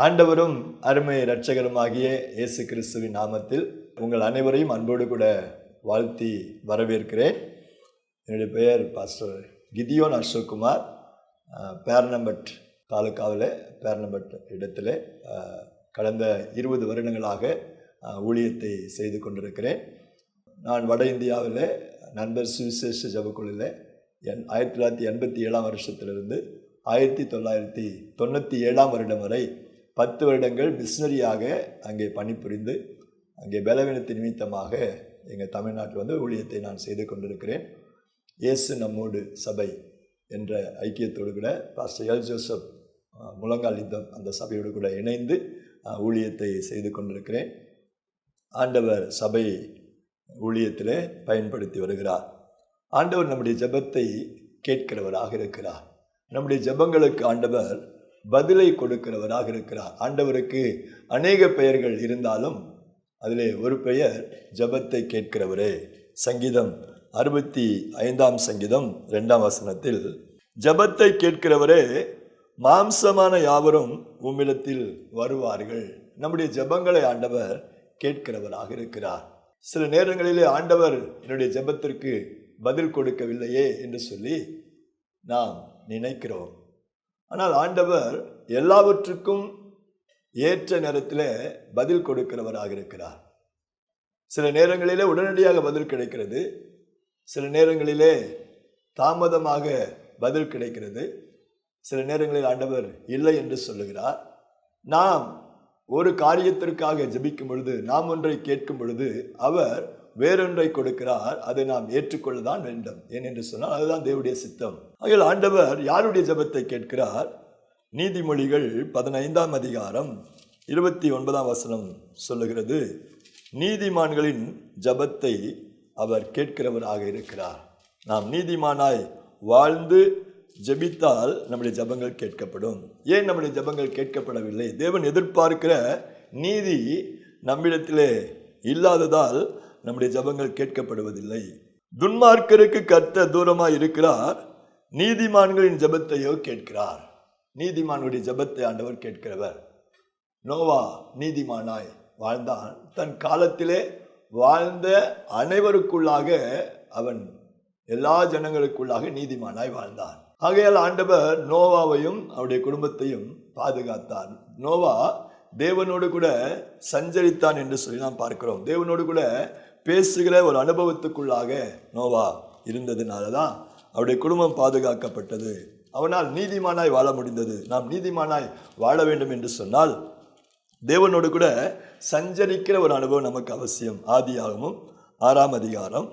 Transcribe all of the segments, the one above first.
ஆண்டவரும் அருமை இரட்சகருமாகிய இயேசு கிறிஸ்துவின் நாமத்தில் உங்கள் அனைவரையும் அன்போடு கூட வாழ்த்தி வரவேற்கிறேன். என்னுடைய பெயர் பாஸ்டர் கிதியோன் அசோக்குமார். அஹ், பேர்னம்பட் தாலுக்காவில் பேர்னம்பட் இடத்துல கடந்த இருபது வருடங்களாக ஊழியத்தை செய்து கொண்டிருக்கிறேன். நான் வட இந்தியாவில் நண்பர் சுவிசேஷ ஜபக்குழுவில் என் ஆயிரத்தி தொள்ளாயிரத்தி எண்பத்தி ஏழாம் வருஷத்திலிருந்து ஆயிரத்தி தொள்ளாயிரத்தி தொண்ணூற்றி ஏழாம் வருடம் வரை பத்து வருடங்கள் மிஷினரியாக அங்கே பணிபுரிந்து அங்கே பலவீனத்தின் நிமித்தமாக எங்கள் தமிழ்நாட்டில் வந்து ஊழியத்தை நான் செய்து கொண்டிருக்கிறேன். இயேசு நம்மோடு சபை என்ற ஐக்கியத்தோடு கூட பாஸ்டர் எல் ஜோசப் முழங்கால் யுத்தம் அந்த சபையோடு கூட இணைந்து ஊழியத்தை செய்து கொண்டிருக்கிறேன். ஆண்டவர் சபை ஊழியத்திலே பயன்படுத்தி வருகிறார். ஆண்டவர் நம்முடைய ஜெபத்தை கேட்கிறவராக இருக்கிறார். நம்முடைய ஜெபங்களுக்கு ஆண்டவர் பதிலை கொடுக்கிறவராக இருக்கிறார். ஆண்டவருக்கு அநேக பெயர்கள் இருந்தாலும் அதிலே ஒரு பெயர் ஜெபத்தை கேட்கிறவரே. சங்கீதம் அறுபத்தி ஐந்தாம் சங்கீதம் ரெண்டாம் வசனத்தில் ஜெபத்தை கேட்கிறவரே மாம்சமான யாவரும் உம்மிடத்தில் வருவார்கள். நம்முடைய ஜெபங்களை ஆண்டவர் கேட்கிறவராக இருக்கிறார். சில நேரங்களிலே ஆண்டவர் என்னுடைய ஜெபத்திற்கு பதில் கொடுக்கவில்லையே என்று சொல்லி நாம் நினைக்கிறோம். ஆனால் ஆண்டவர் எல்லாவற்றுக்கும் ஏற்ற நேரத்தில் பதில் கொடுக்கிறவராக இருக்கிறார். சில நேரங்களிலே உடனடியாக பதில் கிடைக்கிறது. சில நேரங்களிலே தாமதமாக பதில் கிடைக்கிறது. சில நேரங்களில் ஆண்டவர் இல்லை என்று சொல்லுகிறார். நாம் ஒரு காரியத்திற்காக ஜபிக்கும் பொழுது நாம் ஒன்றை கேட்கும் பொழுது அவர் வேறொன்றை கொடுக்கிறார் அதை நாம் ஏற்றுக்கொள்ளதான் வேண்டும். ஏனென்று சொன்னால் அதுதான் தேவடைய சித்தம். ஆகையால் ஆண்டவர் யாருடைய ஜெபத்தை கேட்கிறார்? நீதிமொழிகள் பதினைந்தாம் அதிகாரம் இருபத்தி ஒன்பதாம் வசனம் சொல்லுகிறது நீதிமான்களின் ஜெபத்தை அவர் கேட்கிறவராக இருக்கிறார். நாம் நீதிமானாய் வாழ்ந்து ஜெபித்தால் நம்முடைய ஜெபங்கள் கேட்கப்படும். ஏன் நம்முடைய ஜெபங்கள் கேட்கப்படவில்லை? தேவன் எதிர்பார்க்கிற நீதி நம்மிடத்திலே இல்லாததால் நம்முடைய ஜெபங்கள் கேட்கப்படுவதில்லை. துன்மார்க்கருக்கு கர்த்த தூரமாக இருக்கிறார். நீதிமான்களின் ஜெபத்தையோ கேட்கிறார். நீதிமானுடைய ஜெபத்தை ஆண்டவர் கேட்கிறவர். நோவா நீதிமானாய் வாழ்ந்தான். தன் காலத்திலே வாழ்ந்த அனைவருக்குள்ளாக அவன் எல்லா ஜனங்களுக்குள்ளாக நீதிமானாய் வாழ்ந்தான். ஆகையால் ஆண்டவர் நோவாவையும் அவருடைய குடும்பத்தையும் பாதுகாத்தான். நோவா தேவனோடு கூட சஞ்சரித்தான் என்று சொல்லி நாம் பார்க்கிறோம். தேவனோடு கூட பேசுகிற ஒரு அனுபவத்துக்குள்ளாக நோவா இருந்ததுனால தான் அவருடைய குடும்பம் பாதுகாக்கப்பட்டது. அவனால் நீதிமானாய் வாழ முடிந்தது. நாம் நீதிமானாய் வாழ வேண்டும் என்று சொன்னால் தேவனோடு கூட சஞ்சரிக்கிற ஒரு அனுபவம் நமக்கு அவசியம். ஆதியாகமும் ஆறாம் அதிகாரம்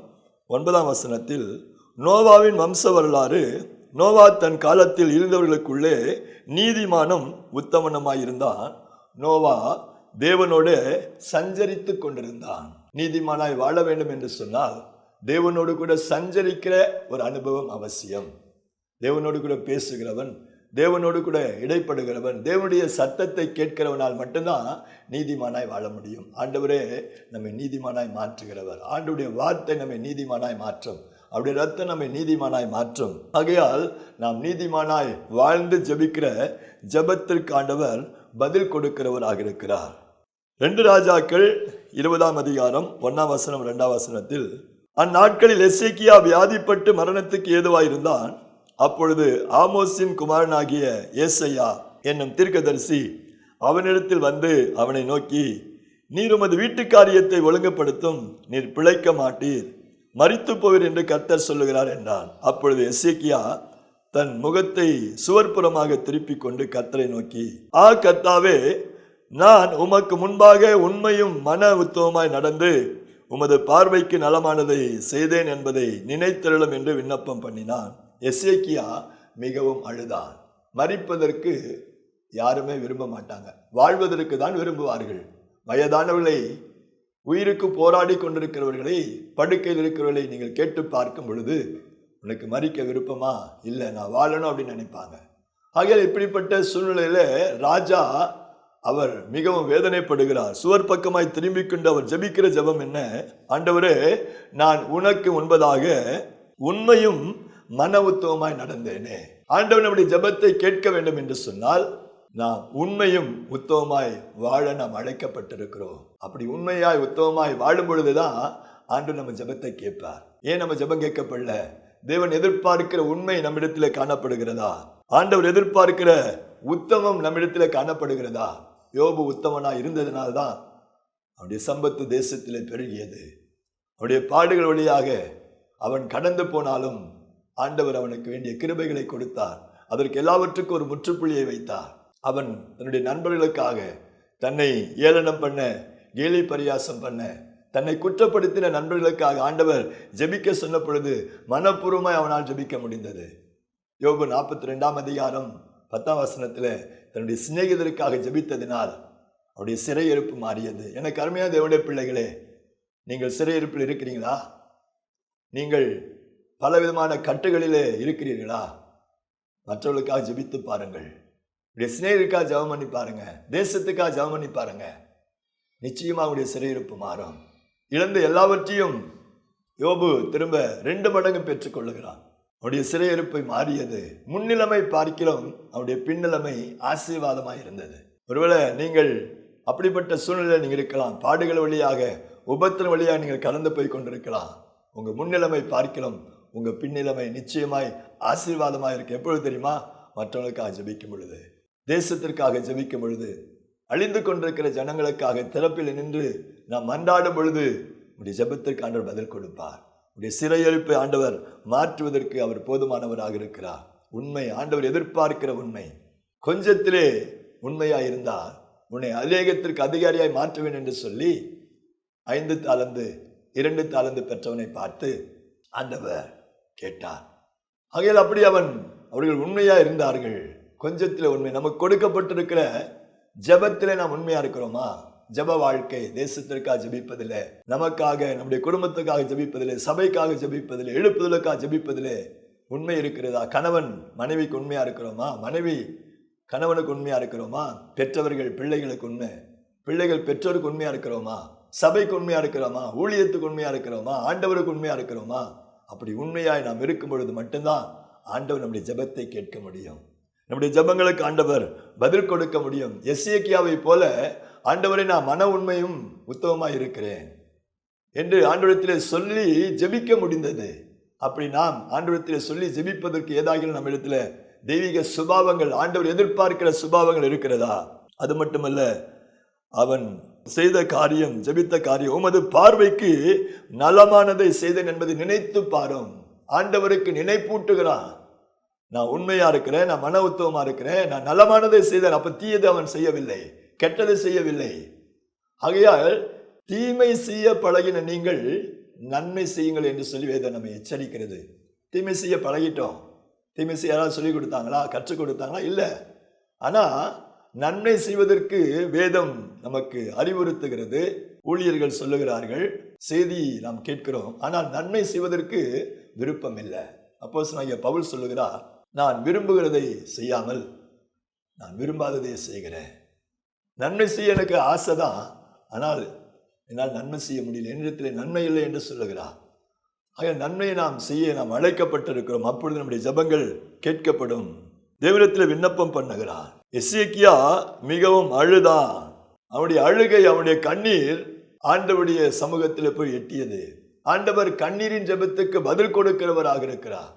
ஒன்பதாம் வசனத்தில் நோவாவின் வம்ச வரலாறு நோவா தன் காலத்தில் இருந்தவர்களுக்குள்ளே நீதிமானும் உத்தமனமாயிருந்தான். நோவா தேவனோடு சஞ்சரித்து கொண்டிருந்தான். நீதிமானாய் வாழ வேண்டும் என்று சொன்னால் தேவனோடு கூட சஞ்சரிக்கிற ஒரு அனுபவம் அவசியம். தேவனோடு கூட பேசுகிறவன் தேவனோடு கூட இடைப்படுகிறவன் தேவனுடைய சத்தத்தை கேட்கிறவனால் மட்டும்தான் நீதிமானாய் வாழ முடியும். ஆண்டவரே நம்மை நீதிமானாய் மாற்றுகிறவர். ஆண்டுடைய வார்த்தை நம்மை நீதிமானாய் மாற்றும். அவருடைய ரத்தம் நம்மை நீதிமானாய் மாற்றும். ஆகையால் நாம் நீதிமானாய் வாழ்ந்து ஜெபிக்கிற ஜெபத்திற்கு ஆண்டவர் பதில் கொடுக்கிறவராக இருக்கிறார். ரெண்டு ராஜாக்கள் இருபதாம் அதிகாரம் ஒன்னாம் வசனம் ரெண்டாம் வசனத்தில் அந்நாட்களில் எசேக்கியா வியாதிப்பட்டு மரணத்துக்கு ஏதுவாயிருந்தான் அப்பொழுது ஆமோஸின் குமாரனாகிய ஏசையா என்னும் தீர்க்கதரிசி அவனிடத்தில் வந்து அவனை நோக்கி நீர் உமது வீட்டு காரியத்தை ஒழுங்குபடுத்தும் நீர் பிழைக்க மாட்டீர் மறித்து போவீர் என்று கர்த்தர் சொல்லுகிறார் என்றான். அப்பொழுது எசேக்கியா தன் முகத்தை சுவர்புறமாக திருப்பிக் கொண்டு கர்த்தரை நோக்கி ஆ கர்த்தாவே நான் உமக்கு முன்பாக உண்மையும் மன உத்தவமாய் நடந்து உமது பார்வைக்கு நலமானதை செய்தேன் என்பதை நினைத்தருளும் என்று விண்ணப்பம் பண்ணினான். எஸ்ஏக்கியா மிகவும் அழுதான். மறிப்பதற்கு யாருமே விரும்ப மாட்டாங்க. வாழ்வதற்கு தான் விரும்புவார்கள். வயதானவர்களை உயிருக்கு போராடி கொண்டிருக்கிறவர்களை படுக்கையில் இருக்கிறவர்களை நீங்கள் கேட்டு பார்க்கும் பொழுது உனக்கு மறிக்க விருப்பமா? இல்லை நான் வாழணும் அப்படின்னு நினைப்பாங்க. ஆகையால் இப்படிப்பட்ட சூழ்நிலையில் ராஜா அவர் மிகவும் வேதனைப்படுகிறார். சுவர் பக்கமாய் திரும்பி கொண்டு அவர் ஜெபிக்கிற ஜெபம் என்ன? ஆண்டவரே நான் உனக்கு உண்பதாக உண்மையும் மன உத்தவமாய் நடந்தேனே. ஆண்டவர் நம்முடைய ஜெபத்தை கேட்க வேண்டும் என்று சொன்னால் நாம் உண்மையும் உத்தவமாய் வாழ நாம் அழைக்கப்பட்டிருக்கிறோம். அப்படி உண்மையாய் உத்தவமாய் வாழும் பொழுதுதான் ஆண்டு நம்ம ஜபத்தை கேட்பார். ஏன் நம்ம ஜெபம் கேட்கப்படல? தேவன் எதிர்பார்க்கிற உண்மை நம்மிடத்தில் காணப்படுகிறதா? ஆண்டவர் எதிர்பார்க்கிற உத்தமம் நம்மிடத்தில் காணப்படுகிறதா? யோபு உத்தமனா இருந்ததுனால்தான் அவனுடைய சம்பத்து தேசத்திலே பெருகியது. அவனுடைய பாடுகள் வழியாக அவன் கடந்து போனாலும் ஆண்டவர் அவனுக்கு வேண்டிய கிருபைகளை கொடுத்தார். அதற்கு எல்லாவற்றுக்கும் ஒரு முற்றுப்புள்ளியை வைத்தார். அவன் தன்னுடைய நண்பர்களுக்காக தன்னை ஏளனம் பண்ண கேலி பரியாசம் பண்ண தன்னை குற்றப்படுத்தின நண்பர்களுக்காக ஆண்டவர் ஜெபிக்க சொன்ன பொழுது மனப்பூர்வமாய் அவனால் ஜெபிக்க முடிந்தது. யோபு நாற்பத்தி ரெண்டாம் அதிகாரம் பத்தாம் வசனத்தில் தன்னுடைய சிநேகிதருக்காக ஜெபித்ததினால் அவருடைய சிறையிருப்பு மாறியது. எனக்கு அருமையாக தேவனுடைய பிள்ளைகளே நீங்கள் சிறையிருப்பில் இருக்கிறீங்களா நீங்கள் பலவிதமான கட்டுகளிலே இருக்கிறீர்களா? மற்றவர்களுக்காக ஜபித்து பாருங்கள். உடைய சிநேகருக்காக ஜெபம் பண்ணி பாருங்க. தேசத்துக்காக ஜெபம் பண்ணி பாருங்க. நிச்சயமாக உங்களுடைய சிறையிருப்பு மாறும். இழந்த எல்லாவற்றையும் யோபு திரும்ப ரெண்டு மடங்கு பெற்றுக்கொள்ளுகிறான் அவருடைய சிறையிருப்பை மாறியது. முன்னிலைமை பார்க்கிறோம். அவருடைய பின்னிலைமை ஆசீர்வாதமாக இருந்தது. ஒருவேளை நீங்கள் அப்படிப்பட்ட சூழ்நிலை நீங்கள் இருக்கலாம். பாடுகள் வழியாக உபத்திரம் வழியாக நீங்கள் கலந்து போய் கொண்டிருக்கலாம். உங்கள் முன்னிலைமை பார்க்கிறோம். உங்கள் பின்னிலைமை நிச்சயமாய் ஆசீர்வாதமாக இருக்கு. எப்பொழுது தெரியுமா? மற்றவர்களுக்காக ஜபிக்கும் பொழுது. தேசத்திற்காக ஜபிக்கும் பொழுது. அழிந்து கொண்டிருக்கிற ஜனங்களுக்காக திறப்பில் நின்று நாம் மன்றாடும் பொழுது உடைய ஜபத்திற்கு ஆண்டவர் பதில் கொடுப்பார். உடைய சிறையெழுப்பை ஆண்டவர் மாற்றுவதற்கு அவர் போதுமானவராக இருக்கிறார். உண்மை ஆண்டவர் எதிர்பார்க்கிற உண்மை. கொஞ்சத்திலே உண்மையாக இருந்தால் உன்னை அலேகத்திற்கு அதிகாரியாய் மாற்றுவேன் என்று சொல்லி ஐந்து தாளந்து இரண்டு தாளந்து பெற்றவனை பார்த்து ஆண்டவர் கேட்டார். ஆகையால் அப்படி அவன் அவர்கள் உண்மையாக இருந்தார்கள். கொஞ்சத்தில் உண்மை நமக்கு கொடுக்கப்பட்டிருக்கிற ஜெபத்திலே நாம் உண்மையாக இருக்கிறோமா? ஜெப வாழ்க்கை தேசத்திற்காக ஜபிப்பதில் நமக்காக நம்முடைய குடும்பத்துக்காக ஜெபிப்பதில்லை சபைக்காக ஜபிப்பதில் எழுப்புதலுக்காக ஜபிப்பதில் உண்மை இருக்கிறதா? கணவன் மனைவிக்கு உண்மையாக இருக்கிறோமா? மனைவி கணவனுக்கு உண்மையாக இருக்கிறோமா? பெற்றவர்கள் பிள்ளைகளுக்கு உண்மை. பிள்ளைகள் பெற்றோருக்கு உண்மையாக இருக்கிறோமா? சபைக்கு உண்மையாக இருக்கிறோமா? ஊழியத்துக்கு உண்மையாக இருக்கிறோமா? ஆண்டவருக்கு உண்மையாக இருக்கிறோமா? அப்படி உண்மையாய் நாம் இருக்கும் பொழுது மட்டும்தான் ஆண்டவர் நம்முடைய ஜெபத்தை கேட்க முடியும். நம்முடைய ஜெபங்களுக்கு ஆண்டவர் பதில் கொடுக்க முடியும். எஸ்ஏக்கியாவை போல ஆண்டவரை நான் மன உண்மையும் உத்தமமாக இருக்கிறேன் என்று ஆண்டவரத்திலே சொல்லி ஜெபிக்க முடிந்தது. அப்படி நாம் ஆண்டவரத்திலே சொல்லி ஜெபிப்பதற்கு ஏதாகிலும் நம்ம இடத்துல தெய்வீக சுபாவங்கள் ஆண்டவர் எதிர்பார்க்கிற சுபாவங்கள் இருக்கிறதா? அது மட்டுமல்ல அவன் செய்த காரியம் ஜெபித்த காரியம் உமது பார்வைக்கு நலமானதை செய்தேன் என்பதை நினைத்து பாரும். ஆண்டவருக்கு நினைப்பூட்டுகிறான். நான் உண்மையா இருக்கிறேன் நான் மன உத்தவமா இருக்கிறேன் நான் நலமானதை செய்தேன் அப்ப தீயது அவன் செய்யவில்லை. கெட்டது செய்யவில்லை. ஆகையால் தீமை செய்ய பழகின நீங்கள் நன்மை செய்யுங்கள் என்று சொல்லி வேதம் நம்ம எச்சரிக்கிறது. தீமை செய்ய பழகிட்டோம். தீமை செய்ய யாராவது சொல்லி கொடுத்தாங்களா? கற்றுக் கொடுத்தாங்களா? இல்லை. ஆனால் நன்மை செய்வதற்கு வேதம் நமக்கு அறிவுறுத்துகிறது. ஊழியர்கள் சொல்லுகிறார்கள். செய்தி நாம் கேட்கிறோம். ஆனால் நன்மை செய்வதற்கு விருப்பம் இல்லை. அப்போ ஐயா பவுல் சொல்லுகிறார் நான் விரும்புகிறதை செய்யாமல் நான் விரும்பாததை செய்கிறேன். நன்மை செய்ய எனக்கு ஆசை தான் ஆனால் என்னால் நன்மை செய்ய முடியல. என்னிடத்தில் நன்மை இல்லை என்று சொல்லுகிறார். ஆக நன்மையை நாம் செய்ய நாம் அழைக்கப்பட்டிருக்கிறோம். அப்பொழுது நம்முடைய ஜெபங்கள் கேட்கப்படும். தேவனத்தில் விண்ணப்பம் பண்ணுகிறார். எஸ்ஏக்கியா மிகவும் அழுதான். அவனுடைய அழுகை அவனுடைய கண்ணீர் ஆண்டவருடைய சமூகத்தில் போய் எட்டியது. ஆண்டவர் கண்ணீரின் ஜெபத்துக்கு பதில் கொடுக்கிறவராக இருக்கிறார்.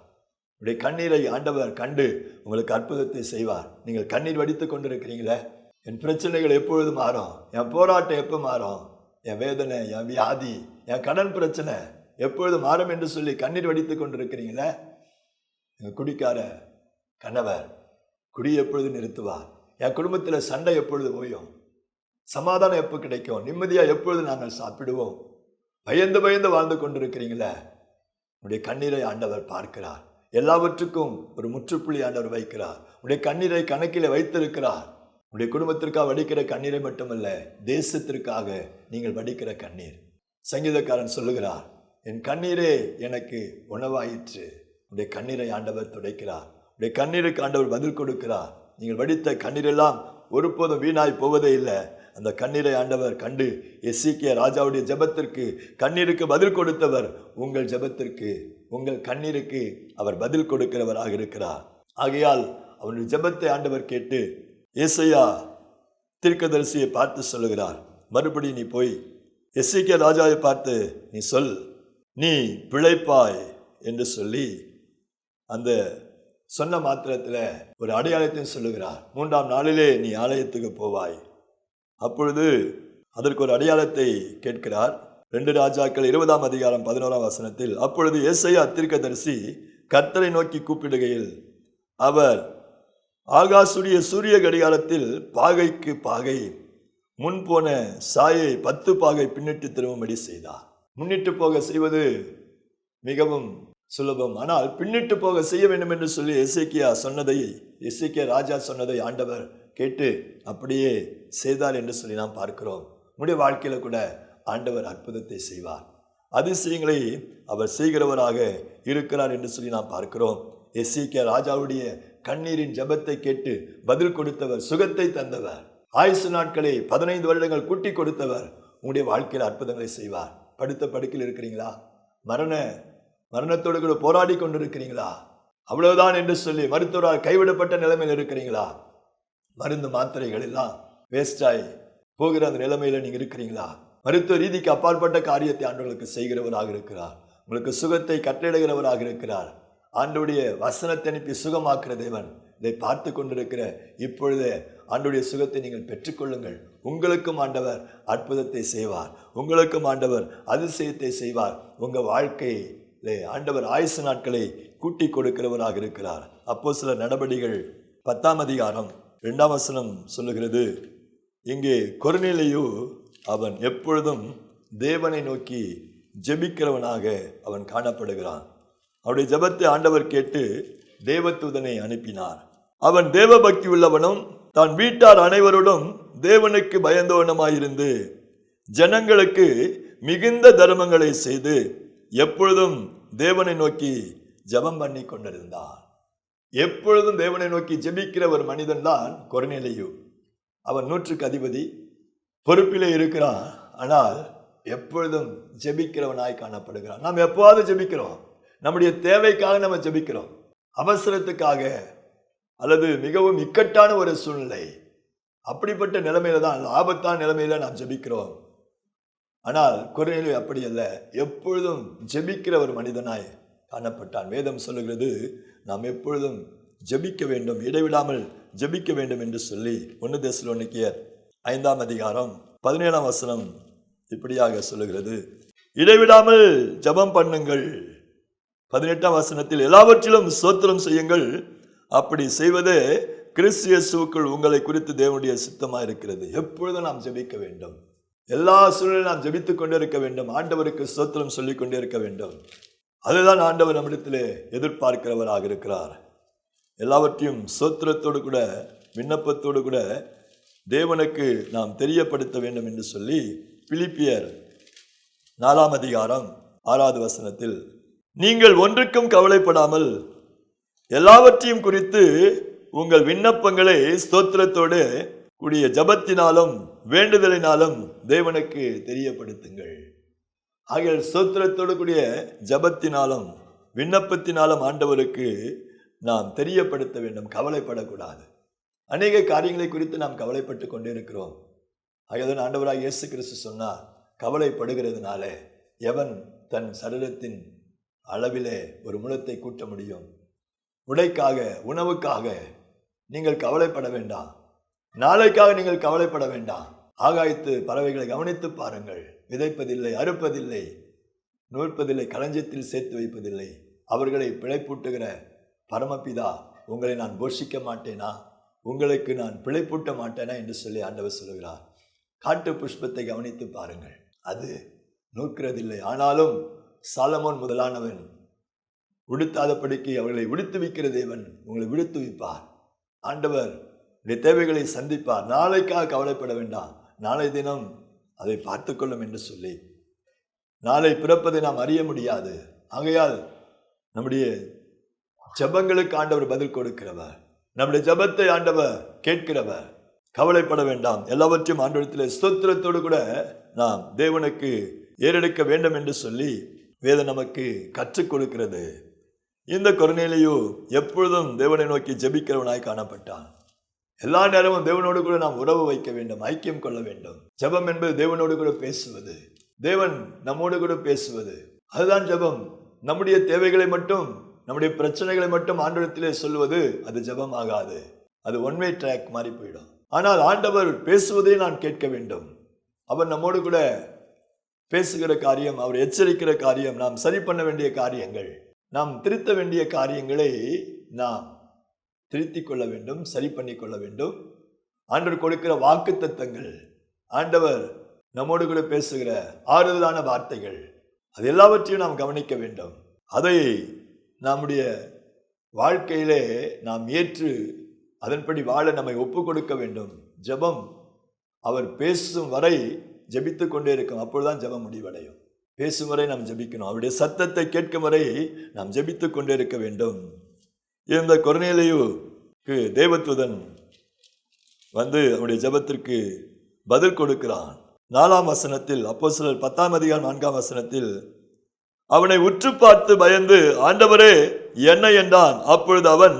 உடைய கண்ணீரை ஆண்டவர் கண்டு உங்களுக்கு அற்புதத்தை செய்வார். நீங்கள் கண்ணீர் வடித்து கொண்டிருக்கிறீங்களே என் பிரச்சனைகள் எப்பொழுது மாறும்? என் போராட்டம் எப்போ மாறும்? என் வேதனை என் வியாதி என் கடன் பிரச்சனை எப்பொழுது மாறும் என்று சொல்லி கண்ணீர் வடித்து கொண்டிருக்கிறீங்களே? எங்கள் குடிக்கார கணவர் குடி எப்பொழுது நிறுத்துவார்? என் குடும்பத்தில் சண்டை எப்பொழுது ஓயும்? சமாதானம் எப்போ கிடைக்கும்? நிம்மதியாக எப்பொழுது நாங்கள் சாப்பிடுவோம்? பயந்து பயந்து வாழ்ந்து கொண்டிருக்கிறீங்களே? உடைய கண்ணீரை ஆண்டவர் பார்க்கிறார். எல்லாவற்றுக்கும் ஒரு முற்றுப்புள்ளி ஆண்டவர் வைக்கிறார். உடைய கண்ணீரை கணக்கில் வைத்திருக்கிறார். உடைய குடும்பத்திற்காக வடிக்கிற கண்ணீரை மட்டுமல்ல தேசத்திற்காக நீங்கள் வடிக்கிற கண்ணீர். சங்கீதக்காரன் சொல்லுகிறார் என் கண்ணீரே எனக்கு உணவாயிற்று. உடைய கண்ணீரை ஆண்டவர் துடைக்கிறார். உடைய கண்ணீருக்கு ஆண்டவர் பதில் கொடுக்கிறார். நீங்கள் வடித்த கண்ணீரெல்லாம் ஒருபோதும் வீணாய் போவதே இல்லை. அந்த கண்ணீரை ஆண்டவர் கண்டு எஸ்சிக்கிய ராஜாவுடைய ஜெபத்திற்கு கண்ணீருக்கு பதில் கொடுத்தவர் உங்கள் ஜெபத்திற்கு உங்கள் கண்ணீருக்கு அவர் பதில் கொடுக்கிறவராக இருக்கிறார். ஆகையால் அவனுடைய ஜெபத்தை ஆண்டவர் கேட்டு ஏசையா தீர்க்கதரிசியை பார்த்து சொல்லுகிறார். மறுபடி நீ போய் எஸ்ஐகே ராஜாவை பார்த்து நீ சொல் நீ பிழைப்பாய் என்று சொல்லி அந்த சொன்ன மாத்திரத்தில் ஒரு அடையாளத்தையும் சொல்லுகிறார். மூன்றாம் நாளிலே நீ ஆலயத்துக்கு போவாய். அப்பொழுது அதற்கு ஒரு அடையாளத்தை கேட்கிறார். ரெண்டு ராஜாக்கள் இருபதாம் அதிகாரம் பதினோராம் வசனத்தில் அப்பொழுது ஏசையா தீர்க்கதரிசி கர்த்தரை நோக்கி கூப்பிடுகையில் அவர் ஆகாசுடைய சூரிய கடிகாரத்தில் பாகைக்கு பாகை முன் போன சாயை பத்து பாகை பின்னிட்டு திரும்பும்படி செய்தார். முன்னிட்டு போக செய்வது மிகவும் சுலபம். ஆனால் பின்னிட்டு போக செய்ய வேண்டும் என்று சொல்லி இசைக்கியா சொன்னதை இசைக்கிய ராஜா சொன்னதை ஆண்டவர் கேட்டு அப்படியே செய்தார் என்று சொல்லி நாம் பார்க்கிறோம். நம்முடைய வாழ்க்கையில் கூட ஆண்டவர் அற்புதத்தை செய்வார். அதிசயங்களை அவர் செய்கிறவராக இருக்கிறார் என்று சொல்லி நாம் பார்க்கிறோம். எசேக்கியா ராஜாவுடைய கண்ணீரின் ஜபத்தை கேட்டு பதில் கொடுத்தவர் சுகத்தை தந்தவர். ஆயுசு நாட்களை பதினைந்து வருடங்கள் கூட்டி கொடுத்தவர். உங்களுடைய வாழ்க்கையில் அற்புதங்களை செய்வார். படுத்த படுக்கையில் இருக்கிறீங்களா? மரண மரணத்தோடு கூட போராடி கொண்டிருக்கிறீங்களா? அவ்வளவுதான் என்று சொல்லி மருத்துவரால் கைவிடப்பட்ட நிலைமையில் இருக்கிறீங்களா? மருந்து மாத்திரைகள் எல்லாம் வேஸ்டாய் போகிற அந்த நிலைமையில் நீங்கள் இருக்கிறீங்களா? மருத்துவ ரீதிக்கு அப்பாற்பட்ட காரியத்தை ஆண்டவர்களுக்கு செய்கிறவராக இருக்கிறார். உங்களுக்கு சுகத்தை கட்டளையிடுகிறவராக இருக்கிறார். ஆண்டுடைய வசனத்தை அனுப்பி சுகமாக்குற தேவன் இதை பார்த்து கொண்டிருக்கிற இப்பொழுதே ஆண்டுடைய சுகத்தை நீங்கள் பெற்றுக்கொள்ளுங்கள். உங்களுக்கும் ஆண்டவர் அற்புதத்தை செய்வார். உங்களுக்கும் ஆண்டவர் அதிசயத்தை செய்வார். உங்க வாழ்க்கையிலே ஆண்டவர் ஆயுசு நாட்களை கூட்டி கொடுக்கிறவராக இருக்கிறார். அப்போ சில நடவடிகள் பத்தாம் அதிகாரம் ரெண்டாம் வசனம் சொல்லுகிறது. இங்கே கொர்நேலியு அவன் எப்பொழுதும் தேவனை நோக்கி ஜெபிக்கிறவனாக அவன் காணப்படுகிறான். அவருடைய ஜபத்தை ஆண்டவர் கேட்டு தேவதூதனை அனுப்பினார். அவன் தேவ பக்தி உள்ளவனும் தான் வீட்டார் அனைவருடன் தேவனுக்கு பயந்தவனுமாயிருந்து ஜனங்களுக்கு மிகுந்த தர்மங்களை செய்து எப்பொழுதும் தேவனை நோக்கி ஜெபம் பண்ணி கொண்டிருந்தான். எப்பொழுதும் தேவனை நோக்கி ஜெபிக்கிற ஒரு மனிதன் தான் கொர்நேலியு. அவன் நூற்றுக்கு அதிபதி பொறுப்பிலே இருக்கிறான் ஆனால் எப்பொழுதும் ஜெபிக்கிறவனாய் காணப்படுகிறான். நாம் எப்போவாவது ஜெபிக்கிறோம். நம்முடைய தேவைக்காக நம்ம ஜெபிக்கிறோம். அவசரத்துக்காக அல்லது மிகவும் இக்கட்டான ஒரு சூழ்நிலை. அப்படிப்பட்ட நிலைமையில தான் ஆபத்தான நிலைமையில நாம் ஜெபிக்கிறோம். ஆனால் குறைநிலை அப்படி அல்ல. எப்பொழுதும் ஜெபிக்கிற ஒரு மனிதனாய் காணப்பட்டான். வேதம் சொல்லுகிறது நாம் எப்பொழுதும் ஜெபிக்க வேண்டும் இடைவிடாமல் ஜெபிக்க வேண்டும் என்று சொல்லி ஒன்று தெசலோனிக்கேயர் ஐந்தாம் அதிகாரம் பதினேழாம் வசனம் இப்படியாக சொல்லுகிறது. இடைவிடாமல் ஜெபம் பண்ணுங்கள். பதினெட்டாம் வசனத்தில் எல்லாவற்றிலும் சோத்திரம் செய்யுங்கள். அப்படி செய்வதே கிறிஸ்து உங்களை குறித்து தேவனுடைய சித்தமாக இருக்கிறது. எப்பொழுதும் நாம் ஜெபிக்க வேண்டும். எல்லா சூழலும் நாம் ஜெபித்து கொண்டே இருக்க வேண்டும். ஆண்டவருக்கு சோத்திரம் சொல்லிக் கொண்டே இருக்க வேண்டும். அதுதான் ஆண்டவர் நம்மிடத்திலே எதிர்பார்க்கிறவராக இருக்கிறார். எல்லாவற்றையும் சோத்திரத்தோடு கூட விண்ணப்பத்தோடு கூட தேவனுக்கு நாம் தெரியப்படுத்த வேண்டும் என்று சொல்லி பிலிப்பியர் நாலாம் அதிகாரம் ஆறாவது வசனத்தில் நீங்கள் ஒன்றுக்கும் கவலைப்படாமல் எல்லாவற்றையும் குறித்து உங்கள் விண்ணப்பங்களை ஸ்தோத்திரத்தோடு கூடிய ஜபத்தினாலும் வேண்டுதலினாலும் தேவனுக்கு தெரியப்படுத்துங்கள். ஆகிய ஸ்தோத்திரத்தோடு கூடிய ஜபத்தினாலும் விண்ணப்பத்தினாலும் ஆண்டவருக்கு நாம் தெரியப்படுத்த வேண்டும் கவலைப்படக்கூடாது. அநேக காரியங்களை குறித்து நாம் கவலைப்பட்டு கொண்டே இருக்கிறோம் ஆகியதான் ஆண்டவராக இயேசு கிறிஸ்து சொன்னார் கவலைப்படுகிறதுனால எவன் தன் சரீரத்தின் அளவிலே ஒரு முழத்தை கூட்ட முடியும். உடைக்காக உணவுக்காக நீங்கள் கவலைப்பட வேண்டாம். நாளைக்காக நீங்கள் கவலைப்பட வேண்டாம். ஆகாயத்து பறவைகளை கவனித்து பாருங்கள். விதைப்பதில்லை அறுப்பதில்லை நூற்பதில்லை களஞ்சத்தில் சேர்த்து வைப்பதில்லை. அவர்களை பிழைப்பூட்டுகிற பரமபிதா உங்களை நான் போஷிக்க மாட்டேனா? உங்களுக்கு நான் பிழைப்பூட்ட மாட்டேனா? என்று சொல்லி ஆண்டவர் சொல்கிறார் காட்டு புஷ்பத்தை கவனித்து பாருங்கள். அது நூற்கிறதில்லை. ஆனாலும் சாலமோன் முதலானவன் உடுத்தாதபடிக்கு அவர்களை விடுத்துவிக்கிற தேவன் உங்களை விடுத்துவிப்பார் ஆண்டவர் இந்த தேவைகளை சந்திப்பார். நாளைக்காக கவலைப்பட வேண்டாம். நாளை தினம் அதை பார்த்து கொள்ளும் என்று சொல்லி. நாளை பிறப்பதை நாம் அறிய முடியாது. ஆகையால் நம்முடைய ஜெபங்களுக்கு ஆண்டவர் பதில் கொடுக்கிறவர். நம்முடைய ஜெபத்தை ஆண்டவர் கேட்கிறவர். கவலைப்பட வேண்டாம். எல்லாவற்றையும் ஆண்டவரத்தில் ஸ்தோத்திரத்தோடு கூட நாம் தேவனுக்கு ஏறெடுக்க வேண்டும் என்று சொல்லி வேதம் நமக்கு கற்றுக் கொடுக்கிறது. இந்த கொரோனையிலேயோ எப்பொழுதும் தேவனை நோக்கி ஜெபிக்கிறவனாய் காணப்பட்டான். எல்லா நேரமும் தேவனோடு கூட நாம் உறவு வைக்க வேண்டும் ஐக்கியம் கொள்ள வேண்டும். ஜெபம் என்பது தேவனோடு கூட பேசுவது. தேவன் நம்மோடு கூட பேசுவது. அதுதான் ஜெபம். நம்முடைய தேவைகளை மட்டும் நம்முடைய பிரச்சனைகளை மட்டும் ஆண்டவரத்திலே சொல்வது அது ஜெபம் ஆகாது. அது ஒன் வே ட்ராக் மாறி போயிடும். ஆனால் ஆண்டவர் பேசுவதை நான் கேட்க வேண்டும். அவர் நம்மோடு கூட பேசுகிற காரியம் அவர் எச்சரிக்கிற காரியம் நாம் சரி பண்ண வேண்டிய காரியங்கள் நாம் திருத்த வேண்டிய காரியங்களை நாம் திருத்திக் கொள்ள வேண்டும் சரி பண்ணி கொள்ள வேண்டும். ஆண்டவர் கொடுக்கிற வாக்கு தத்தங்கள் ஆண்டவர் நம்மோடு கூட பேசுகிற ஆறுதலான வார்த்தைகள் அது எல்லாவற்றையும் நாம் கவனிக்க வேண்டும். அதை நம்முடைய வாழ்க்கையிலே நாம் ஏற்று அதன்படி வாழ நம்மை ஒப்பு கொடுக்க வேண்டும். ஜெபம் அவர் பேசும் வரை ஜபித்து கொண்டே இருக்கும். அப்பொழுதுதான் ஜெபம் முடிவடையும். பேசும் வரை நாம் ஜெபிக்கணும். அவருடைய சத்தத்தை கேட்கும் வரை நாம் ஜபித்து கொண்டே இருக்க வேண்டும். இந்த கொர்நேலியுக்கு தேவத்துதன் வந்து அவருடைய ஜெபத்திற்கு பதில் கொடுக்கிறான். நாலாம் வசனத்தில் அப்போ சிலர் பத்தாம் அதிகாரம் நான்காம் வசனத்தில் அவனை உற்று பார்த்து பயந்து ஆண்டவரே என்ன என்றான். அப்பொழுது அவன்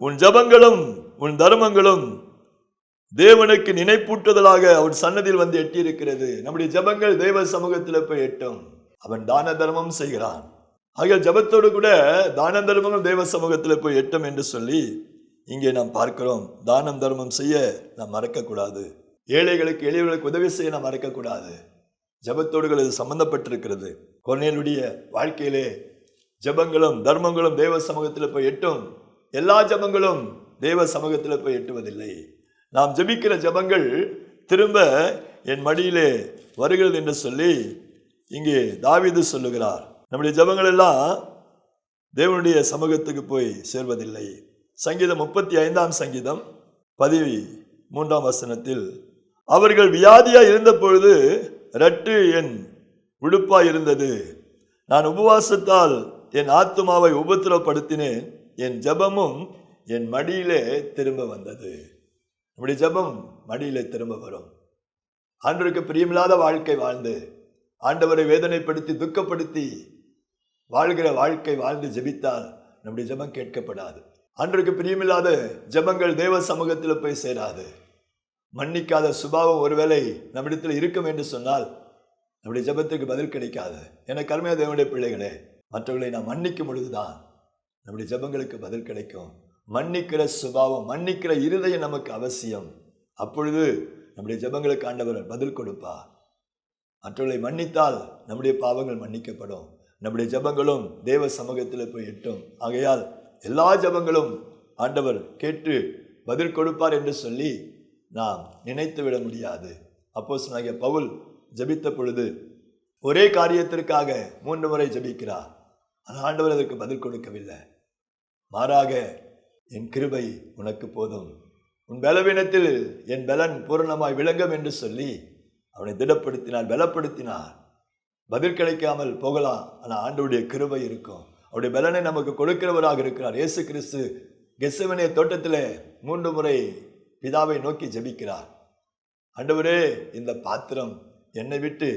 உன் ஜெபங்களும் உன் தர்மங்களும் தேவனுக்கு நினைப்பூட்டுதலாக அவன் சன்னதியில் வந்து எட்டியிருக்கிறது. நம்முடைய ஜெபங்கள் தேவ சமூகத்தில் போய் எட்டும். அவன் தான தர்மம் செய்கிறான். ஆகிய ஜெபத்தோடு கூட தான தர்மங்கள் தேவ சமூகத்தில் போய் எட்டும் என்று சொல்லி இங்கே நாம் பார்க்கிறோம். தானம் தர்மம் செய்ய நாம் மறக்கக்கூடாது. ஏழைகளுக்கு எளியவர்களுக்கு உதவி செய்ய நாம் மறக்கக்கூடாது. ஜபத்தோடுகள் இது சம்பந்தப்பட்டிருக்கிறது. கொர்நேலுடைய வாழ்க்கையிலே ஜெபங்களும் தர்மங்களும் தேவ சமூகத்தில் போய் எட்டும். எல்லா ஜெபங்களும் தேவ சமூகத்தில் போய் எட்டுவதில்லை. நாம் ஜெபிக்கிற ஜெபங்கள் திரும்ப என் மடியிலே வருகிறது என்று சொல்லி இங்கே தாவிது சொல்லுகிறார். நம்முடைய ஜபங்கள் எல்லாம் தேவனுடைய சமூகத்துக்கு போய் சேர்வதில்லை. சங்கீதம் முப்பத்தி ஐந்தாம் சங்கீதம் பதிவு மூன்றாம் வசனத்தில் அவர்கள் வியாதியாக இருந்த பொழுது ரட்டு என் உடுப்பாய் இருந்தது. நான் உபவாசத்தால் என் ஆத்துமாவை உபத்திரப்படுத்தினேன் என் ஜெபமும் என் மடியிலே திரும்ப வந்தது. நம்முடைய ஜெபம் மடியில் திரும்ப வரும். ஆண்டவருக்கு பிரியமில்லாத வாழ்க்கை வாழ்ந்து ஆண்டவரை வேதனைப்படுத்தி துக்கப்படுத்தி வாழ்கிற வாழ்க்கை வாழ்ந்து ஜெபித்தால் நம்முடைய ஜெபம் கேட்கப்படாது. ஆண்டவருக்கு பிரியமில்லாத ஜெபங்கள் தேவ சமூகத்தில் போய் சேராது. மன்னிக்காத சுபாவம் ஒருவேளை நம்மிடத்தில் இருக்கும் என்று சொன்னால் நம்முடைய ஜெபத்துக்கு பதில் கிடைக்காது. என கருமையா தேவனுடைய பிள்ளைகளே மற்றவர்களை நாம் மன்னிக்கும் பொழுதுதான் நம்முடைய ஜெபங்களுக்கு பதில் கிடைக்கும். மன்னிக்கிற சுபாவம் மன்னிக்கிற இருதயம் நமக்கு அவசியம். அப்பொழுது நம்முடைய ஜெபங்களுக்கு ஆண்டவர் பதில் கொடுப்பா. மற்றவர்களை மன்னித்தால் நம்முடைய பாவங்கள் மன்னிக்கப்படும். நம்முடைய ஜெபங்களும் தேவ சமூகத்தில் போய் எட்டும். ஆகையால் எல்லா ஜெபங்களும் ஆண்டவர் கேட்டு பதில் கொடுப்பார் என்று சொல்லி நாம் நினைத்து விட முடியாது. அப்போஸ்தலனாகிய பவுல் ஜெபித்த பொழுது ஒரே காரியத்திற்காக மூன்று முறை ஜபிக்கிறார். ஆனால் ஆண்டவர் அதற்கு பதில் கொடுக்கவில்லை. மாறாக என் கிருபை உனக்கு போதும். உன் பலவீனத்தில் என் பலன் பூரணமாய் விளங்கும் என்று சொல்லி அவனை திடப்படுத்தினார் பலப்படுத்தினார் பதில் கிடைக்காமல் போகலாம். ஆனால் ஆண்டுடைய கிருபை இருக்கும். அவருடைய பலனை நமக்கு கொடுக்கிறவராக இருக்கிறார். இயேசு கிறிஸ்து கெசவனே தோட்டத்தில் மூன்று முறை பிதாவை நோக்கி ஜெபிக்கிறார். ஆண்டவரே இந்த பாத்திரம் என்னை விட்டு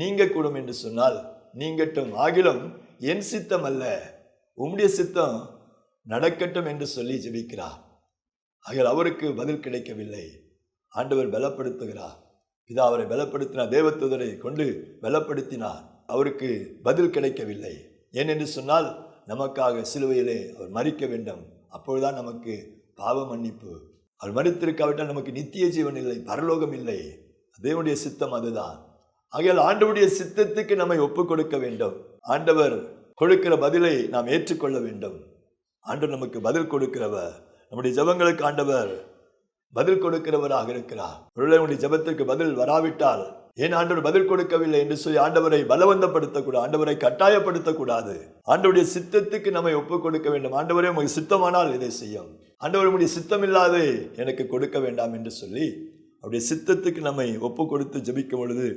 நீங்கக்கூடும் என்று சொன்னால் நீங்கட்டும். ஆகிலும் என் சித்தம் அல்ல. உம்முடைய சித்தம் நடக்கட்டும் என்று சொல்லி ஜெபிக்கிறார். ஆகிய அவருக்கு பதில் கிடைக்கவில்லை. ஆண்டவர் பலப்படுத்துகிறார். இது அவரை பலப்படுத்தினார். தேவத்துதரை கொண்டு பலப்படுத்தினார். அவருக்கு பதில் கிடைக்கவில்லை. ஏனென்று சொன்னால் நமக்காக சிலுவையிலே அவர் மறிக்க வேண்டும். அப்பொழுதுதான் நமக்கு பாவ மன்னிப்பு. அவர் மறித்திருக்காவிட்டால் நமக்கு நித்திய ஜீவன் இல்லை பரலோகம் இல்லை. தேவனுடைய சித்தம் அதுதான். ஆகையால் ஆண்டவுடைய சித்தத்துக்கு நம்மை ஒப்புக் கொடுக்க வேண்டும். ஆண்டவர் கொடுக்கிற பதிலை நாம் ஏற்றுக்கொள்ள வேண்டும். ஆண்டவர் நமக்கு பதில் கொடுக்கிறவர். நம்முடைய ஜெபங்களுக்கு ஆண்டவர் பதில் கொடுக்கிறவராக இருக்கிறார். ஒருவேளை உங்களுடைய ஜெபத்திற்கு பதில் வராவிட்டால் ஏன் ஆண்டவர் பதில் கொடுக்கவில்லை என்று சொல்லி ஆண்டவரை பலவந்தப்படுத்தக்கூடாது ஆண்டவரை கட்டாயப்படுத்தக்கூடாது. ஆண்டவருடைய சித்தத்துக்கு நம்மை ஒப்புக் கொடுக்க வேண்டும். ஆண்டவரே உங்களுக்கு சித்தமானால் இதை செய்யும். ஆண்டவர் உங்களுடைய சித்தம் இல்லாது எனக்கு கொடுக்க வேண்டாம் என்று சொல்லி அவருடைய சித்தத்துக்கு நம்மை ஒப்பு கொடுத்து ஜபிக்கும் பொழுது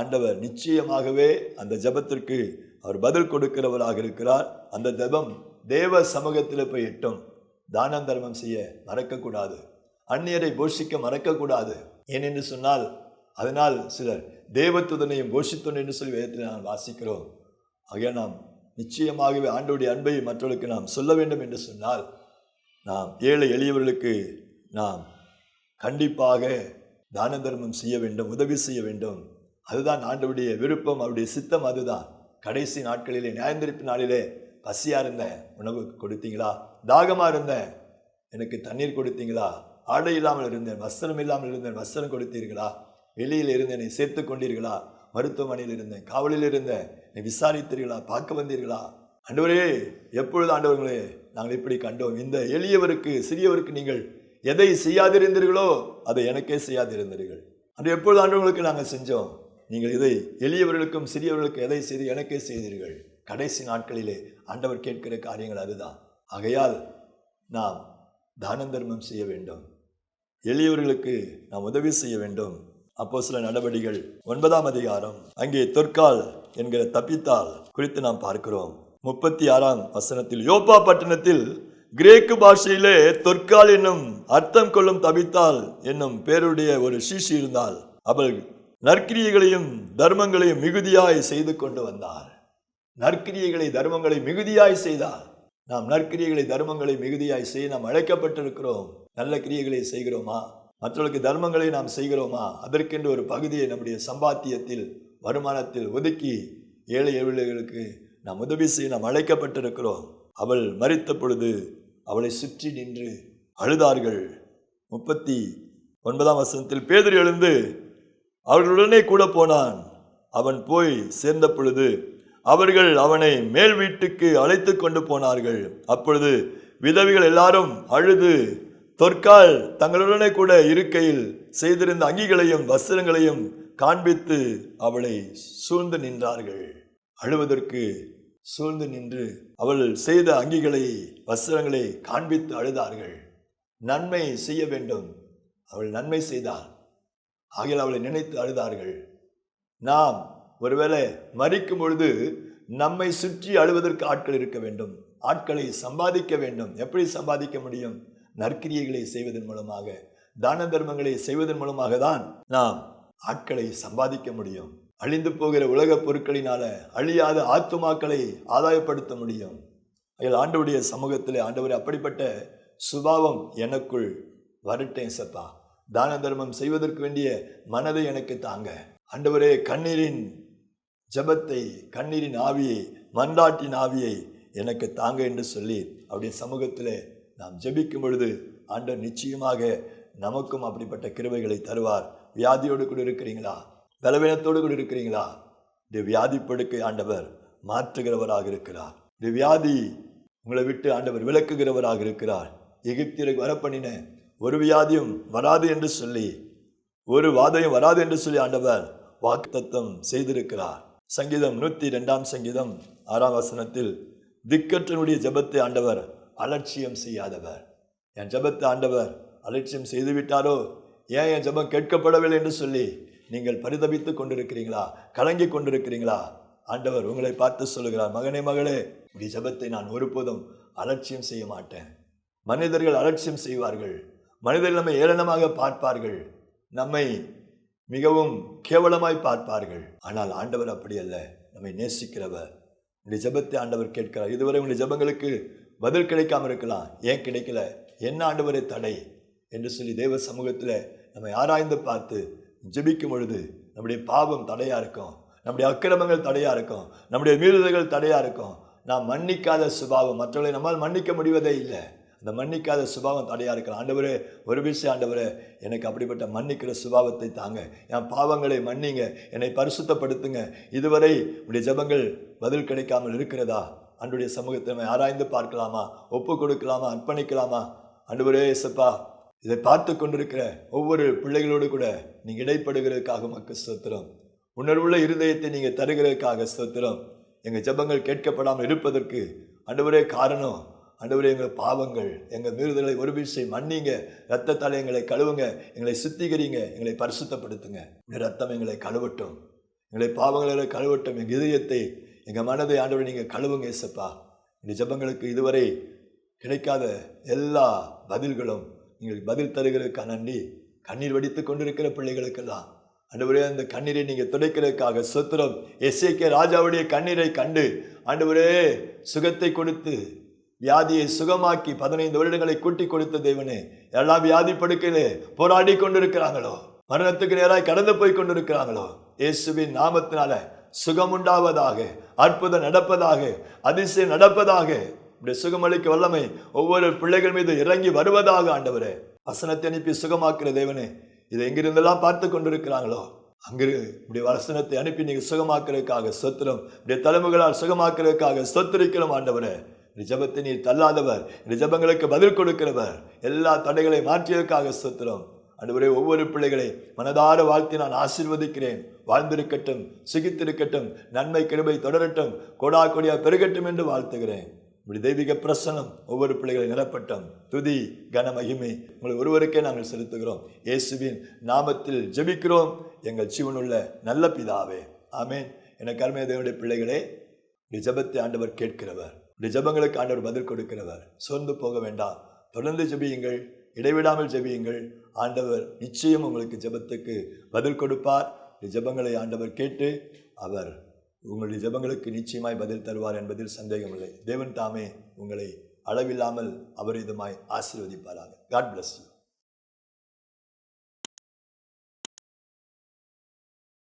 ஆண்டவர் நிச்சயமாகவே அந்த ஜெபத்திற்கு அவர் பதில் கொடுக்கிறவராக இருக்கிறார். அந்த ஜெபம் தேவ சமூகத்தில் போய் எட்டும். தானம் தர்மம் செய்ய மறக்கக்கூடாது. அந்நியரை போஷிக்க மறக்கக்கூடாது. ஏனென்று சொன்னால் அதனால் சிலர் தேவத்துதனையும் போஷித்தோன் என்று சொல்லி வேதத்தில் நாம் வாசிக்கிறோம். ஆகையா நாம் நிச்சயமாகவே ஆண்டோடைய அன்பை மற்றவர்களுக்கு நாம் சொல்ல வேண்டும் என்று சொன்னால் நாம் ஏழை எளியவர்களுக்கு நாம் கண்டிப்பாக தான தர்மம் செய்ய வேண்டும் உதவி செய்ய வேண்டும். அதுதான் ஆண்டவுடைய விருப்பம் அவருடைய சித்தம் அதுதான். கடைசி நாட்களிலே நியாயந்திருப்பு நாளிலே பசியா இருந்தேன். உணவு கொடுத்தீங்களா? தாகமா இருந்தேன். எனக்கு தண்ணீர் கொடுத்தீங்களா? ஆடை இல்லாமல் இருந்தேன். வஸ்திரம் இல்லாமல் இருந்தேன். வஸ்திரம் கொடுத்தீர்களா? வெளியில் இருந்தேன். என்னை சேர்த்து கொண்டீர்களா? மருத்துவமனையில் இருந்தேன். காவலில் இருந்தேன். நீ விசாரித்தீர்களா? பார்க்க வந்தீர்களா? ஆண்டவரே எப்பொழுது ஆண்டவர்களே நாங்கள் இப்படி கண்டோம். இந்த எளியவருக்கு சிறியவருக்கு நீங்கள் எதை செய்யாதிருந்தீர்களோ அதை எனக்கே செய்யாதிருந்தீர்கள். அன்று எப்பொழுது ஆண்டவர்களுக்கு நாங்கள் செஞ்சோம்? நீங்கள் இதை எளியவர்களுக்கும் சிறியவர்களுக்கும் எதை செய்து எனக்கே செய்தீர்கள்? கடைசி நாட்களிலே ஆண்டவர் கேட்கிற காரியங்கள் அதுதான். ஆகையால் நாம் தான தர்மம் செய்ய வேண்டும். எளியவர்களுக்கு நாம் உதவி செய்ய வேண்டும். அப்போ சில நடவடிகள் ஒன்பதாம் அதிகாரம் அங்கே தொற்கால் என்கிற தப்பித்தால் குறித்து நாம் பார்க்கிறோம். முப்பத்தி ஆறாம் வசனத்தில் யோப்பா பட்டணத்தில் கிரேக்கு பாஷையிலே தொற்கால் என்னும் அர்த்தம் கொள்ளும் தபித்தால் என்னும் பேருடைய ஒரு சீஷி இருந்தால் அவள் நற்கிரியைகளையும் தர்மங்களையும் மிகுதியாய் செய்து கொண்டு வந்தார். நற்கிரியைகளை தர்மங்களை மிகுதியாய் செய்தால் நாம் நற்கிரியைகளை தர்மங்களை மிகுதியாய் செய்ய நாம் அழைக்கப்பட்டிருக்கிறோம். நல்ல கிரியைகளை செய்கிறோமா? மற்றவர்களுக்கு தர்மங்களை நாம் செய்கிறோமா? அதற்கென்று ஒரு பகுதியை நம்முடைய சம்பாத்தியத்தில் வருமானத்தில் ஒதுக்கி ஏழை ஏழைகளுக்கு நாம் உதவி செய்ய நாம் அழைக்கப்பட்டிருக்கிறோம். அவள் மறித்த பொழுது அவளை சுற்றி நின்று அழுதார்கள். முப்பத்தி ஒன்பதாம் வசனத்தில் பேதர் எழுந்து அவர்களுடனே கூட போனான். அவன் போய் சேர்ந்த பொழுது அவர்கள் அவனை மேல் வீட்டுக்கு அழைத்து கொண்டு போனார்கள். அப்பொழுது விதவிகள் எல்லாரும் அழுது தொற்கால் தங்களுடனே கூட இருக்கையில் செய்திருந்த அங்கிகளையும் வஸ்திரங்களையும் காண்பித்து அவளை சூழ்ந்து நின்றார்கள். அழுவதற்கு சூழ்ந்து நின்று அவள் செய்த அங்கிகளை வஸ்திரங்களை காண்பித்து அழுதார்கள். நன்மை செய்ய வேண்டும். அவள் நன்மை செய்தாள். ஆகிய அவளை நினைத்து அழுதார்கள். நாம் ஒருவேளை மறிக்கும் பொழுது நம்மை சுற்றி அழுவதற்கு ஆட்கள் இருக்க வேண்டும். ஆட்களை சம்பாதிக்க வேண்டும். எப்படி சம்பாதிக்க முடியும்? நற்கிரியைகளை செய்வதன் மூலமாக தான தர்மங்களை செய்வதன் மூலமாக தான் நாம் ஆட்களை சம்பாதிக்க முடியும். அழிந்து போகிற உலகப் பொருட்களினால அழியாத ஆத்துமாக்களை ஆதாயப்படுத்த முடியும். அதில் ஆண்டவுடைய சமூகத்தில் ஆண்டவர் அப்படிப்பட்ட சுபாவம் எனக்குள் வரட்டேன் சப்பா தான தர்மம் செய்வதற்கு வேண்டிய மனதை எனக்கு தாங்க. ஆண்டவரே கண்ணீரின் ஜெபத்தை கண்ணீரின் ஆவியை மன்றாட்டின் ஆவியை எனக்கு தாங்க என்று சொல்லி அவருடைய சமூகத்தில் நாம் ஜபிக்கும் பொழுது ஆண்டவர் நிச்சயமாக நமக்கும் அப்படிப்பட்ட கிருவைகளை தருவார். வியாதியோடு கூட இருக்கிறீங்களா? பலவீனத்தோடு கூட இருக்கிறீங்களா? இந்த வியாதி படுக்கை ஆண்டவர் மாற்றுகிறவராக இருக்கிறார். இந்த வியாதி உங்களை விட்டு ஆண்டவர் விளக்குகிறவராக இருக்கிறார். எகிப்தியருக்கு வரப்பண்ணின ஒரு வியாதியும் வராது என்று சொல்லி ஒரு வாதையும் வராது என்று சொல்லி ஆண்டவர் வாக்குத்தத்தம் செய்திருக்கிறார். சங்கீதம் நூற்றி ரெண்டாம் சங்கீதம் ஆறாம் வசனத்தில் திக்கற்றனுடைய ஜெபத்தை ஆண்டவர் அலட்சியம் செய்யாதவர். என் ஜபத்தை ஆண்டவர் அலட்சியம் செய்துவிட்டாரோ? ஏன் என் ஜெபம் கேட்கப்படவில்லை? என்று சொல்லி நீங்கள் பரிதபித்து கொண்டிருக்கிறீங்களா? கலங்கி கொண்டிருக்கிறீங்களா? ஆண்டவர் உங்களை பார்த்து சொல்லுகிறார் மகனே மகளே உடைய ஜெபத்தை நான் ஒருபோதும் அலட்சியம் செய்ய மாட்டேன். மனிதர்கள் அலட்சியம் செய்வார்கள். மனிதர்கள் நம்மை ஏளனமாக பார்ப்பார்கள். நம்மை மிகவும் கேவலமாய் பார்ப்பார்கள். ஆனால் ஆண்டவர் அப்படி அல்ல. நம்மை நேசிக்கிறவர். உங்களுடைய ஜபத்தை ஆண்டவர் கேட்கிறார். இதுவரை உங்களுடைய ஜபங்களுக்கு பதில் கிடைக்காம இருக்கலாம். ஏன் கிடைக்கல? என்ன ஆண்டவரை தடை? என்று சொல்லி தேவ சமூகத்தில் நம்மை ஆராய்ந்து பார்த்து ஜெபிக்கும் பொழுது நம்முடைய பாவம் தடையாக இருக்கும். நம்முடைய அக்கிரமங்கள் தடையாக இருக்கும். நம்முடைய மீறுதல்கள் தடையாக இருக்கும். நாம் மன்னிக்காத சுபாவம் மற்றவர்களை நம்மால் மன்னிக்க முடிவதே இல்லை. இந்த மன்னிக்காத சுபாவம் தடையாக இருக்கலாம் ஆண்டவரே ஒரு விஷயம் ஆண்டவர் எனக்கு அப்படிப்பட்ட மன்னிக்கிற சுபாவத்தை தாங்க. என் பாவங்களை மன்னிங்க என்னை பரிசுத்தப்படுத்துங்க. இதுவரை உடைய ஜெபங்கள் பதில் கிடைக்காமல் இருக்கிறதா? அன்றைய சமூகத்தை ஆராய்ந்து பார்க்கலாமா? ஒப்பு கொடுக்கலாமா? அர்ப்பணிக்கலாமா? அன்றுவரே இசப்பா இதை பார்த்து கொண்டிருக்கிற ஒவ்வொரு பிள்ளைகளோடு கூட நீங்கள் இடைப்படுகிறதுக்காக மக்கள் ஸ்தோத்திரம். உணர்வுள்ள இருதயத்தை நீங்கள் தருகிறதுக்காக ஸ்தோத்திரம். எங்கள் ஜெபங்கள் கேட்கப்படாமல் இருப்பதற்கு அன்றுவரே காரணம். ஆண்டவரே எங்கள் பாவங்கள் எங்கள் மீறுதலை ஒரு விஷயம் மன்னிங்க. ரத்தத்தால் எங்களை கழுவுங்க எங்களை சுத்திகரிங்க எங்களை பரிசுத்தப்படுத்துங்க. இந்த ரத்தம் எங்களை கழுவட்டும். எங்களை பாவங்களை கழுவட்டும். எங்கள் இதயத்தை எங்கள் மனதை ஆண்டவரை நீங்கள் கழுவுங்க ஏசப்பா இந்த ஜபங்களுக்கு இதுவரை கிடைக்காத எல்லா பதில்களும் நீங்கள் பதில் தருகிறதுக்காக நன்றி கண்ணீர் வடித்து கொண்டிருக்கிற பிள்ளைகளுக்கெல்லாம். ஆண்டவரே அந்த கண்ணீரை நீங்கள் துடைக்கிறதுக்காக சுத்திரம் எஸ்ஏகே ராஜாவுடைய கண்ணீரை கண்டு ஆண்டவரே சுகத்தை கொடுத்து வியாதியை சுகமாக்கி பதினைந்து வருடங்களை கூட்டி கொடுத்த தேவனே எல்லா வியாதி படுக்கையிலே போராடி கொண்டிருக்கிறாங்களோ? மரணத்துக்கு நேராக கடந்து போய் கொண்டிருக்கிறாங்களோ? இயேசுவின் நாமத்தினால சுகம் உண்டாவதாக அற்புதம் நடப்பதாக அதிசயம் நடப்பதாக இப்படி சுகமளிக்க வல்லமை ஒவ்வொரு பிள்ளைகள் மீது இறங்கி வருவதாக ஆண்டவரே. வசனத்தை அனுப்பி சுகமாக்குற தேவனே இதை எங்கிருந்தெல்லாம் பார்த்து கொண்டிருக்கிறாங்களோ? அங்கிரு இப்படி வசனத்தை அனுப்பி நீங்கள் சுகமாக்குறதுக்காக சொத்திரம் இப்படி தலைமுகளால் சுகமாக்குறதுக்காக சொத்திருக்கிறோம் ஆண்டவரே. ரிஜபத்தை நீர் தள்ளாதவர். ரிஜபங்களுக்கு பதில் கொடுக்கிறவர். எல்லா தடைகளை மாற்றியதற்காக சுத்திரம் ஆண்டவரே ஒவ்வொரு பிள்ளைகளை மனதார வாழ்த்தி நான் ஆசிர்வதிக்கிறேன். வாழ்ந்திருக்கட்டும் சிகித்திருக்கட்டும் நன்மை கிருபை தொடரட்டும் கோடா கொடியா பெருகட்டும் என்று வாழ்த்துகிறேன். இப்படி தெய்வீக பிரசனம் ஒவ்வொரு பிள்ளைகளை நிரப்பட்டும். துதி கன மகிமை. உங்களை ஒருவருக்கே நாங்கள் செலுத்துகிறோம். இயேசுவின் நாமத்தில் ஜெபிக்கிறோம். எங்கள் ஜீவனுள்ள நல்ல பிதாவே. ஆமேன். எனக்கு அருமைய தேவனுடைய பிள்ளைகளே ஜபத்தை ஆண்டவர் கேட்கிறவர். இந்த ஜபங்களுக்கு ஆண்டவர் பதில் கொடுக்கிறவர். சோர்ந்து போக வேண்டாம். தொடர்ந்து ஜெபியுங்கள். இடைவிடாமல் ஜெபியுங்கள். ஆண்டவர் நிச்சயம் உங்களுக்கு ஜெபத்துக்கு பதில் கொடுப்பார். இந்த ஜபங்களை ஆண்டவர் கேட்டு அவர் உங்களுடைய ஜபங்களுக்கு நிச்சயமாய் பதில் தருவார் என்பதில் சந்தேகமில்லை. தேவன் தாமே உங்களை அளவில்லாமல் அபரிதமாய் ஆசீர்வதிப்பாராக. God bless you